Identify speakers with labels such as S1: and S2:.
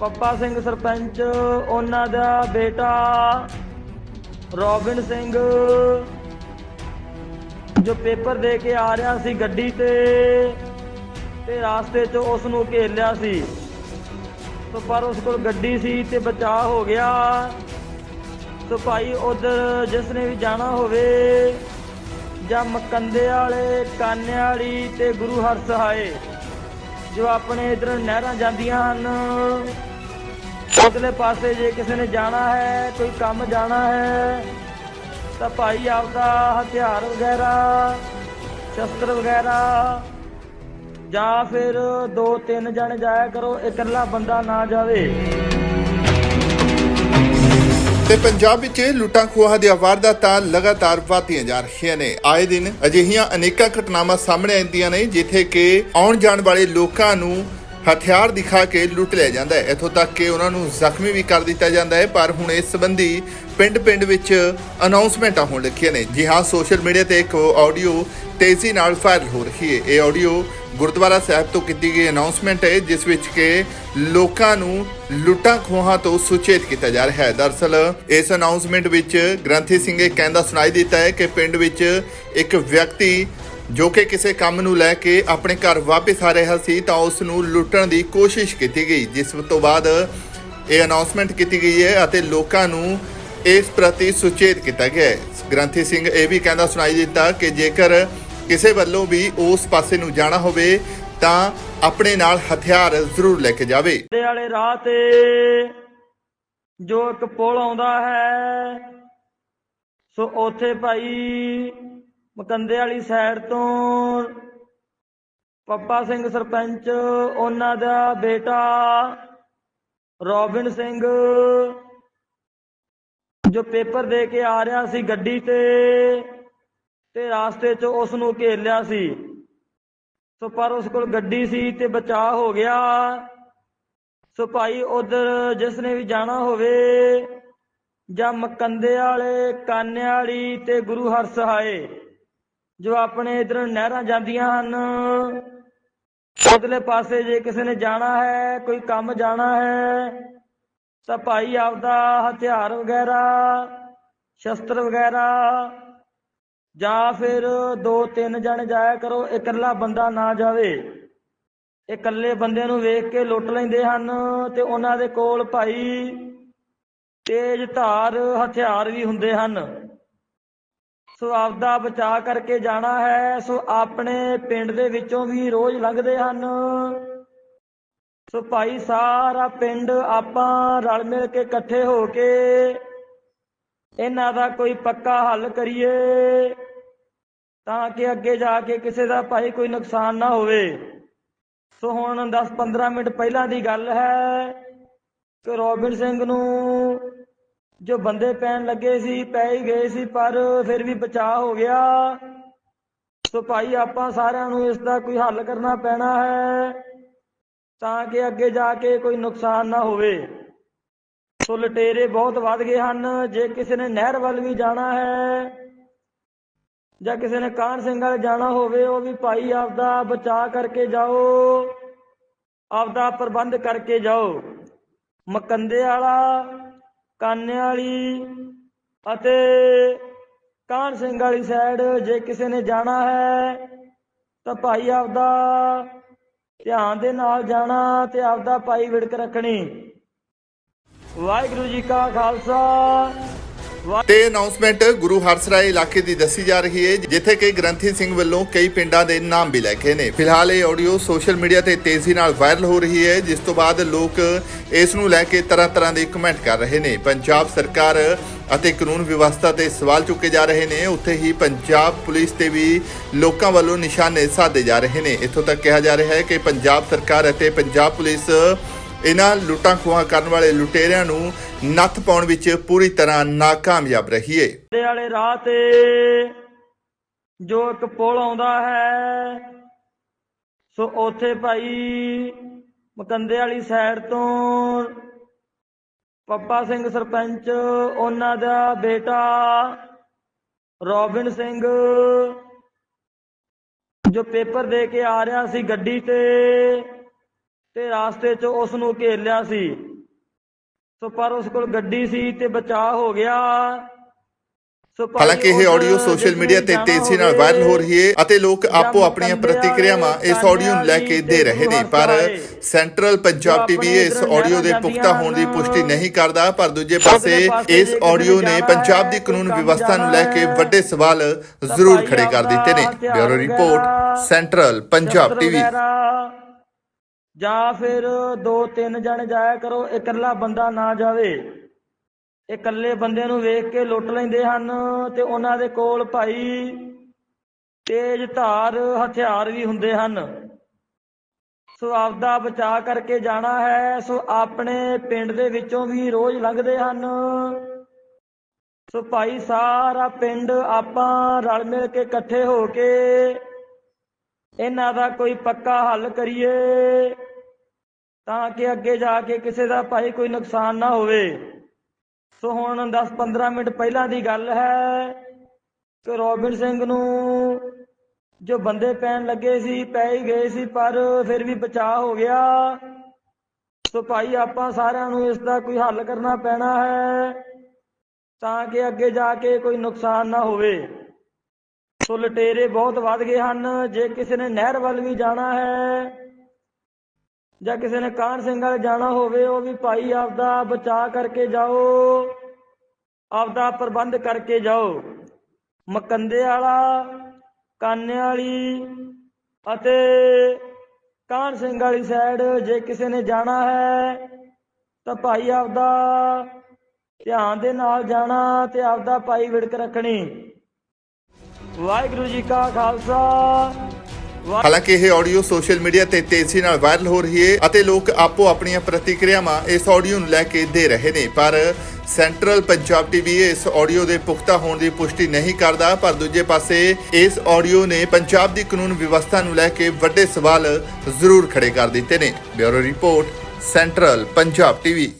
S1: ਪੱਪਾ ਸਿੰਘ ਸਰਪੰਚ, ਉਹਨਾਂ ਦਾ ਬੇਟਾ ਰੋਬਿਨ ਸਿੰਘ, ਜੋ ਪੇਪਰ ਦੇ ਕੇ ਆ ਰਿਹਾ ਸੀ ਗੱਡੀ ਤੇ ਤੇ ਰਾਸਤੇ 'ਚ ਉਸ ਨੂੰ ਘੇਰ ਲਿਆ ਸੀ। ਸੋ ਪਰ ਉਸ ਕੋਲ ਗੱਡੀ ਸੀ ਤੇ ਬਚਾਅ ਹੋ ਗਿਆ। ਸੋ ਭਾਈ ਉਧਰ ਜਿਸ ਨੇ ਵੀ ਜਾਣਾ ਹੋਵੇ, ਜਾਂ ਮਕੰਦੇ ਵਾਲੇ ਕਾਨੇ ਵਾਲੀ ਤੇ ਗੁਰੂ ਹਰ ਸਹਾਏ ਜੋ ਆਪਣੇ ਇਧਰ ਨਹਿਰਾਂ ਜਾਂਦੀਆਂ ਹਨ। ਉਧਰਲੇ ਪਾਸੇ ਜੇ ਕਿਸੇ ਨੇ ਜਾਣਾ ਹੈ, ਕੋਈ ਕੰਮ ਜਾਣਾ ਹੈ, ਤਾਂ ਭਾਈ ਆਪਦਾ ਹਥਿਆਰ ਵਗੈਰਾ, ਸ਼ਸਤਰ ਵਗੈਰਾ ਜਾਂ ਫਿਰ ਦੋ ਤਿੰਨ ਜਣੇ ਜਾਇਆ ਕਰੋ, ਇਕੱਲਾ ਬੰਦਾ ਨਾ ਜਾਵੇ।
S2: ਤੇ ਪੰਜਾਬ ਵਿੱਚ ਲੁੱਟਾਂ ਖੋਹਾਂ ਦੀਆਂ ਵਾਰਦਾਤਾਂ ਲਗਾਤਾਰ ਵਧਦੀਆਂ ਜਾ ਰਹੀਆਂ ਨੇ। ਆਏ ਦਿਨ ਅਜਿਹੀਆਂ ਅਨੇਕਾਂ ਘਟਨਾਵਾਂ ਸਾਹਮਣੇ ਆਉਂਦੀਆਂ ਨੇ, ਜਿੱਥੇ ਕਿ ਆਉਣ ਜਾਣ ਵਾਲੇ ਲੋਕਾਂ ਨੂੰ ਹਥਿਆਰ ਦਿਖਾ ਕੇ ਲੁੱਟ ਲਿਆ ਜਾਂਦਾ ਹੈ। ਇੱਥੋਂ ਤੱਕ ਕਿ ਉਹਨਾਂ ਨੂੰ ਜ਼ਖਮੀ ਵੀ ਕਰ ਦਿੱਤਾ ਜਾਂਦਾ ਹੈ, ਪਰ ਹੁਣ ਇਸ ਸੰਬੰਧੀ ਪਿੰਡ-ਪਿੰਡ ਵਿੱਚ ਅਨਾਉਂਸਮੈਂਟਾਂ ਹੋਣ ਲੱਗੀਆਂ ਨੇ। ਜੀ ਹਾਂ, ਸੋਸ਼ਲ ਮੀਡੀਆ ਤੇ ਇੱਕ ਆਡੀਓ ਤੇਜ਼ੀ ਨਾਲ ਵਾਇਰਲ ਹੋ ਰਹੀ ਹੈ। ਇਹ ਆਡੀਓ ਗੁਰਦੁਆਰਾ ਸਾਹਿਬ ਤੋਂ ਕੀਤੀ ਗਈ ਅਨਾਉਂਸਮੈਂਟ ਹੈ, ਜਿਸ ਵਿੱਚ ਕਿ ਲੋਕਾਂ ਨੂੰ ਲੁੱਟਾਂ ਖੋਹਾਂ ਤੋਂ ਸੁਚੇਤ ਕੀਤਾ ਜਾ ਰਿਹਾ ਹੈ। ਦਰਸਲ, ਇਸ ਅਨਾਉਂਸਮੈਂਟ ਵਿੱਚ ਗ੍ਰੰਥੀ ਸਿੰਘ ਇਹ ਕਹਿੰਦਾ, ਸੁਣਾਈ ਦਿੱਤਾ ਹੈ ਕਿ ਪਿੰਡ ਵਿੱਚ ਇੱਕ ਵਿਅਕਤੀ ਜੋ ਕਿ ਕਿਸੇ ਕੰਮ ਨੂੰ ਲੈ ਕੇ ਆਪਣੇ ਘਰ ਵਾਪਸ ਆ ਰਿਹਾ ਸੀ ਤਾਂ ਉਸ ਨੂੰ ਲੁੱਟਣ ਦੀ ਕੋਸ਼ਿਸ਼ ਕੀਤੀ ਗਈ, ਜਿਸ ਤੋਂ ਬਾਅਦ ਇਹ ਅਨਾਉਂਸਮੈਂਟ ਕੀਤੀ ਗਈ ਹੈ ਅਤੇ ਲੋਕਾਂ ਨੂੰ ਇਸ ਪ੍ਰਤੀ ਸੁਚੇਤ ਕੀਤਾ ਗਿਆ ਹੈ। ਗ੍ਰੰਥੀ ਸਿੰਘ ਇਹ ਵੀ ਕਹਿੰਦਾ, ਸੁਣਾਈ ਦਿੱਤਾ ਕਿ ਜੇਕਰ ਕਿਸੇ ਵੱਲੋਂ ਵੀ ਉਸ ਪਾਸੇ ਨੂੰ ਜਾਣਾ ਹੋਵੇ ਤਾਂ ਆਪਣੇ ਨਾਲ ਹਥਿਆਰ ਜ਼ਰੂਰ ਲੈ ਕੇ ਜਾਵੇ।
S1: ਦੇ ਵਾਲੇ ਰਾਹ ਤੇ ਜੋ ਇੱਕ ਪੁਲ ਆਉਂਦਾ ਹੈ, ਸੋ ਉੱਥੇ ਭਾਈ ਮਕੰਦੇ ਵਾਲੀ ਸਾਈਡ ਤੋਂ ਪੱਪਾ ਸਿੰਘ ਸਰਪੰਚ, ਉਹਨਾਂ ਦਾ ਬੇਟਾ ਰੋਬਿਨ ਸਿੰਘ, ਜੋ ਪੇਪਰ ਦੇ ਕੇ ਆ ਰਿਹਾ ਸੀ ਗੱਡੀ ਤੇ ਤੇ ਰਾਸਤੇ 'ਚ ਉਸ ਨੂੰ ਘੇਰ ਲਿਆ ਸੀ। ਸੋ ਪਰ ਉਸ ਕੋਲ ਗੱਡੀ ਸੀ ਤੇ ਬਚਾਅ ਹੋ ਗਿਆ। ਸੋ ਭਾਈ ਉਧਰ ਜਿਸ ਨੇ ਵੀ ਜਾਣਾ ਹੋਵੇ, ਜਾਂ ਮਕੰਦੇ ਵਾਲੇ ਕਾਨੇ ਤੇ ਗੁਰੂ ਹਰ ਸਹਾਏ ਜੋ ਆਪਣੇ ਇਧਰ ਨਹਿਰਾਂ ਜਾਂਦੀਆਂ ਹਨ। ਉਧਰਲੇ ਪਾਸੇ ਜੇ ਕਿਸੇ ਨੇ ਜਾਣਾ ਹੈ, ਕੋਈ ਕੰਮ ਜਾਣਾ ਹੈ, ਤਾਂ ਭਾਈ ਆਪਦਾ ਹਥਿਆਰ ਵਗੈਰਾ, ਸ਼ਸਤਰ ਵਗੈਰਾ ਜਾਂ ਫਿਰ ਦੋ ਤਿੰਨ ਜਣੇ ਜਾਇਆ ਕਰੋ, ਇਕੱਲਾ ਬੰਦਾ ਨਾ ਜਾਵੇ। ਇਕੱਲੇ ਬੰਦੇ ਨੂੰ ਵੇਖ ਕੇ ਲੁੱਟ ਲੈਂਦੇ ਹਨ ਤੇ ਉਹਨਾਂ ਦੇ ਕੋਲ ਭਾਈ ਤੇਜ਼ ਧਾਰ ਹਥਿਆਰ ਵੀ ਹੁੰਦੇ ਹਨ। ਸੋ ਆਪਦਾ ਬਚਾ ਕਰਕੇ ਜਾਣਾ ਹੈ, ਸੋ ਆਪਣੇ ਪਿੰਡ ਦੇ ਵਿੱਚੋਂ ਵੀ ਰੋਜ਼ ਲੰਘਦੇ ਹਨ। ਸੋ ਭਾਈ ਸਾਰਾ ਪਿੰਡ ਆਪਾਂ ਰਲ ਮਿਲ ਕੇ ਇਕੱਠੇ ਹੋ ਕੇ ਇਹਨਾਂ ਦਾ ਕੋਈ ਪੱਕਾ ਹੱਲ ਕਰੀਏ, ਤਾਂ ਕਿ ਅੱਗੇ ਜਾ ਕੇ ਕਿਸੇ ਦਾ ਭਾਈ ਕੋਈ ਨੁਕਸਾਨ ਨਾ ਹੋਵੇ। ਸੋ ਹੁਣ 10-15 ਮਿੰਟ ਪਹਿਲਾਂ ਦੀ ਗੱਲ ਹੈ ਕਿ ਰੋਬਿਨ ਸਿੰਘ ਨੂੰ ਜੋ ਬੰਦੇ ਪੈਣ ਲੱਗੇ ਸੀ, ਪੈ ਹੀ ਗਏ ਸੀ, ਪਰ ਫਿਰ ਵੀ ਬਚਾਅ ਹੋ ਗਿਆ। ਸੋ ਭਾਈ, ਆਪਾਂ ਸਾਰਿਆਂ ਨੂੰ ਇਸ ਦਾ ਕੋਈ ਹੱਲ ਕਰਨਾ ਪੈਣਾ ਹੈ, ਤਾਂ ਕਿ ਅੱਗੇ ਜਾ ਕੇ ਕੋਈ ਨੁਕਸਾਨ ਨਾ ਹੋਵੇ। ਸੋ ਲਟੇਰੇ ਬਹੁਤ ਵੱਧ ਗਏ ਹਨ। ਜੇ ਕਿਸੇ ਨੇ ਨਹਿਰ ਵੱਲ ਵੀ ਜਾਣਾ ਹੈ, ਜਾਂ ਕਿਸੇ ਨੇ ਕਾਨ ਸਿੰਘ ਵੱਲ ਜਾਣਾ ਹੋਵੇ, ਉਹ ਵੀ ਭਾਈ ਆਪਦਾ ਬਚਾਅ ਕਰਕੇ ਜਾਓ, ਆਪਦਾ ਪ੍ਰਬੰਧ ਕਰਕੇ ਜਾਓ। ਮਕੰਦੇ ਵਾਲਾ ਕਾਨੇ ਅਤੇ ਕਾਨ ਸਿੰਘ ਵਾਲੀ ਸਾਈਡ ਜੇ ਕਿਸੇ ਨੇ ਜਾਣਾ ਹੈ, ਤਾਂ ਭਾਈ ਆਪਦਾ ਧਿਆਨ ਦੇ ਨਾਲ ਜਾਣਾ ਤੇ ਆਪਦਾ ਭਾਈ ਵਿੜਕ ਰੱਖਣੀ। ਵਾਹਿਗੁਰੂ ਜੀ ਕਾ ਖਾਲਸਾ
S2: ਤੇ ਅਨਾਉਂਸਮੈਂਟ ਗੁਰੂ ਹਰਸਰਾਏ ਇਲਾਕੇ ਦੀ ਦੱਸੀ ਜਾ ਰਹੀ ਹੈ, ਜਿੱਥੇ ਕਿ ਗ੍ਰੰਥੀ ਸਿੰਘ ਵੱਲੋਂ ਕਈ ਪਿੰਡਾਂ ਦੇ ਨਾਮ ਵੀ ਲਿਖੇ ਨੇ। ਫਿਲਹਾਲ ਇਹ ਆਡੀਓ ਸੋਸ਼ਲ ਮੀਡੀਆ ਤੇ ਤੇਜ਼ੀ ਨਾਲ ਵਾਇਰਲ ਹੋ ਰਹੀ ਹੈ, ਜਿਸ ਤੋਂ ਬਾਅਦ ਲੋਕ ਇਸ ਨੂੰ ਲੈ ਕੇ ਤਰ੍ਹਾਂ ਤਰ੍ਹਾਂ ਦੇ ਕਮੈਂਟ ਕਰ ਰਹੇ ਨੇ। ਪੰਜਾਬ ਸਰਕਾਰ ਅਤੇ ਕਾਨੂੰਨ ਵਿਵਸਥਾ ਤੇ ਸਵਾਲ ਚੁੱਕੇ ਜਾ ਰਹੇ ਨੇ। ਉੱਥੇ ਹੀ ਪੰਜਾਬ ਪੁਲਿਸ ਤੇ ਵੀ ਲੋਕਾਂ ਵੱਲੋਂ ਨਿਸ਼ਾਨੇ ਸਾਧੇ ਜਾ ਰਹੇ ਨੇ। ਇੱਥੋਂ ਤੱਕ ਕਿਹਾ ਜਾ ਰਿਹਾ ਹੈ ਕਿ ਪੰਜਾਬ ਸਰਕਾਰ ਅਤੇ ਪੰਜਾਬ ਪੁਲਿਸ ਇਹਨਾਂ ਲੁੱਟਾਂ ਖੋਹਾਂ ਕਰਨ ਵਾਲੇ ਲੁਟੇਰਿਆਂ ਨੂੰ ਨੱਥ ਪਾਉਣ ਵਿੱਚ ਪੂਰੀ ਤਰ੍ਹਾਂ ਨਾਕਾਮਯਾਬ ਰਹੀ ਹੈ
S1: ਦੇ ਵਾਲੇ ਰਾਹ ਤੇ ਜੋ ਇੱਕ ਪੁਲ ਆਉਂਦਾ ਹੈ, ਸੋ ਉੱਥੇ ਭਾਈ ਮਕੰਦੇ ਵਾਲੀ ਸਾਈਡ ਤੋਂ ਪੱਪਾ ਸਿੰਘ ਸਰਪੰਚ, ਉਹਨਾਂ ਦਾ ਬੇਟਾ ਰੋਬਿਨ ਸਿੰਘ, ਜੋ ਪੇਪਰ ਦੇ ਕੇ ਆ ਰਿਹਾ ਸੀ ਗੱਡੀ ਤੇ ਤੇ ਰਾਸਤੇ 'ਚ ਉਸ ਨੂੰ ਘੇਰ ਲਿਆ ਸੀ। ਸੋ ਪਰ ਉਸ ਕੋਲ ਗੱਡੀ ਸੀ ਤੇ ਬਚਾਅ ਹੋ ਗਿਆ।
S2: ਹਾਲਾਂਕਿ ਇਹ ਆਡੀਓ ਸੋਸ਼ਲ ਮੀਡੀਆ ਤੇ ਤੇਜ਼ੀ ਨਾਲ ਵਾਇਰਲ ਹੋ ਰਹੀ ਹੈ ਅਤੇ ਲੋਕ ਆਪੋ ਆਪਣੀਆਂ ਪ੍ਰਤੀਕਿਰਿਆਵਾਂ ਇਸ ਆਡੀਓ ਨੂੰ ਲੈ ਕੇ ਦੇ ਰਹੇ ਨੇ। ਪਰ ਸੈਂਟਰਲ ਪੰਜਾਬ ਟੀਵੀ ਇਸ ਆਡੀਓ ਦੇ ਪੁਖਤਾ ਹੋਣ ਦੀ ਪੁਸ਼ਟੀ। ਨਹੀਂ ਕਰਦਾ ਪਰ ਦੂਜੇ ਪਾਸੇ ਇਸ ਆਡੀਓ
S1: ਨੇ
S2: ਪੰਜਾਬ ਦੀ ਕਾਨੂੰਨ ਵਿਵਸਥਾ ਨੂੰ ਲੈ ਕੇ ਵੱਡੇ ਸਵਾਲ ਜ਼ਰੂਰ ਖੜੇ ਕਰ ਦਿੱਤੇ ਨੇ। Bureau report central Punjab TV
S1: ਜਾਂ ਫਿਰ ਦੋ ਤਿੰਨ ਜਣੇ ਜਾਇਆ ਕਰੋ, ਇਕੱਲਾ ਬੰਦਾ ਨਾ ਜਾਵੇ। ਇਕੱਲੇ ਬੰਦੇ ਨੂੰ ਵੇਖ ਕੇ ਲੁੱਟ ਲੈਂਦੇ ਹਨ ਤੇ ਉਹਨਾਂ ਦੇ ਕੋਲ ਭਾਈ ਤੇਜ਼ ਧਾਰ, ਹਥਿਆਰ ਵੀ ਹੁੰਦੇ ਹਨ। ਸੋ ਆਪਦਾ ਬਚਾ ਕਰਕੇ ਜਾਣਾ ਹੈ, ਸੋ ਆਪਣੇ ਪਿੰਡ ਦੇ ਵਿੱਚੋਂ ਵੀ ਰੋਜ਼ ਲੰਘਦੇ ਹਨ। ਸੋ ਭਾਈ ਸਾਰਾ ਪਿੰਡ ਆਪਾਂ ਰਲ ਮਿਲ ਕੇ ਇਕੱਠੇ ਹੋ ਕੇ ਇਹਨਾਂ ਦਾ ਕੋਈ ਪੱਕਾ ਹੱਲ ਕਰੀਏ। ਤਾਂ ਕਿ ਅੱਗੇ ਜਾ ਕੇ ਕਿਸੇ ਦਾ ਭਾਈ ਕੋਈ ਨੁਕਸਾਨ ਨਾ ਹੋਵੇ। ਸੋ ਹੁਣ 10-15 ਮਿੰਟ ਪਹਿਲਾਂ ਦੀ ਗੱਲ ਹੈ ਕਿ ਰੋਬਿਨ ਸਿੰਘ ਨੂੰ ਜੋ ਬੰਦੇ ਪੈਣ ਲੱਗੇ ਸੀ, ਪੈ ਹੀ ਗਏ ਸੀ, ਪਰ ਫਿਰ ਵੀ ਬਚਾਅ ਹੋ ਗਿਆ। ਸੋ ਭਾਈ, ਆਪਾਂ ਸਾਰਿਆਂ ਨੂੰ ਇਸ ਦਾ ਕੋਈ ਹੱਲ ਕਰਨਾ ਪੈਣਾ ਹੈ ਤਾਂ ਕਿ ਅੱਗੇ ਜਾ ਕੇ ਕੋਈ ਨੁਕਸਾਨ ਨਾ ਹੋਵੇ। ਸੋ ਲਟੇਰੇ ਬਹੁਤ ਵੱਧ ਗਏ ਹਨ। ਜੇ ਕਿਸੇ ਨੇ ਨਹਿਰ ਵੱਲ ਵੀ ਜਾਣਾ ਹੈ ਜਾਂ ਕਿਸੇ ਨੇ ਕਾਹਨ ਸਿੰਘ ਵਾਲੇ ਜਾਣਾ ਹੋਵੇ, ਉਹ ਵੀ ਭਾਈ ਆਪਦਾ ਬਚਾ ਕਰਕੇ ਜਾਓ, ਆਪਦਾ ਪ੍ਰਬੰਧ ਕਰਕੇ ਜਾਓ। ਮਕੰਦੇ ਵਾਲਾ, ਕਾਨੇ ਵਾਲੀ ਅਤੇ ਕਾਹਨ ਸਿੰਘ ਵਾਲੀ ਸਾਈਡ ਜੇ ਕਿਸੇ ਨੇ ਜਾਣਾ ਹੈ, ਤਾਂ ਭਾਈ ਆਪਦਾ ਧਿਆਨ ਦੇ ਨਾਲ ਜਾਣਾ ਤੇ ਆਪਦਾ ਭਾਈ ਵਿੜਕ ਰੱਖਣੀ। ਵਾਹਿਗੁਰੂ ਜੀ ਕਾ ਖਾਲਸਾ।
S2: ਹਾਲਾਂਕਿ ਇਹ ਆਡੀਓ ਸੋਸ਼ਲ ਮੀਡੀਆ ਤੇ ਤੇਜ਼ੀ ਨਾਲ ਵਾਇਰਲ ਹੋ ਰਹੀ ਹੈ ਅਤੇ ਲੋਕ ਆਪੋ ਆਪਣੀਆਂ ਪ੍ਰਤੀਕਿਰਿਆਵਾਂ ਇਸ ਆਡੀਓ ਨੂੰ ਲੈ ਕੇ ਦੇ ਰਹੇ ਨੇ। ਪਰ ਸੈਂਟਰਲ ਪੰਜਾਬ ਟੀਵੀ ਇਸ ਆਡੀਓ ਦੇ ਪੁਖਤਾ ਹੋਣ ਦੀ ਪੁਸ਼ਟੀ ਨਹੀਂ ਕਰਦਾ, ਪਰ ਦੂਜੇ ਪਾਸੇ ਇਸ ਆਡੀਓ ਨੇ ਪੰਜਾਬ ਦੀ ਕਾਨੂੰਨ ਵਿਵਸਥਾ ਨੂੰ ਲੈ ਕੇ ਵੱਡੇ ਸਵਾਲ ਜ਼ਰੂਰ ਖੜੇ ਕਰ ਦਿੱਤੇ ਨੇ। Bureau report, central Punjab TV